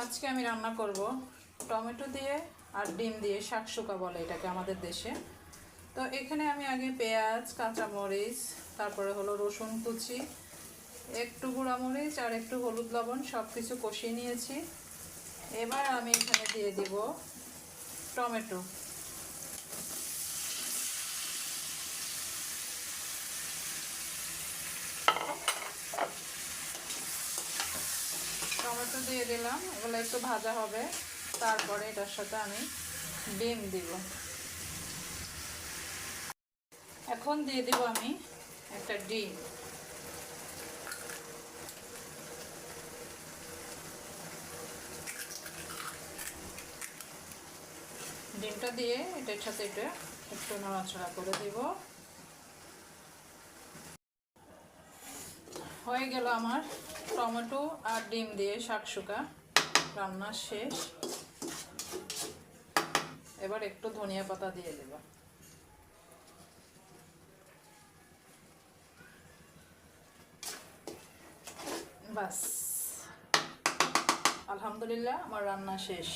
আজকে আমি রান্না করব টমেটো দিয়ে আর ডিম দিয়ে শাকসুকা বলে এটাকে আমাদের দেশে। তো এখানে আমি আগে পেঁয়াজ, কাঁচামরিচ, তারপরে হলো রসুন কুচি, একটু গুঁড়ামরিচ আর একটু হলুদ লবণ সব কিছু কষিয়ে নিয়েছি। এবার আমি এখানে দিয়ে দিব টমেটো। টমেটো দিয়ে দিলাম, এগুলো একটু ভাজা হবে। তারপরে এটার সাথে আমি ডিম দিব। এখন দিয়ে দিব আমি একটা ডিম। ডিমটা দিয়ে এটার সাথে এটা একটু নড়াচড়া করে দিব। হয়ে গেল আমার টমেটো আর ডিম দিয়ে শাকশুকা রান্না শেষ। এবার একটু ধনিয়া পাতা দিয়ে দেব। বাস। আলহামদুলিল্লাহ, আমার রান্না শেষ।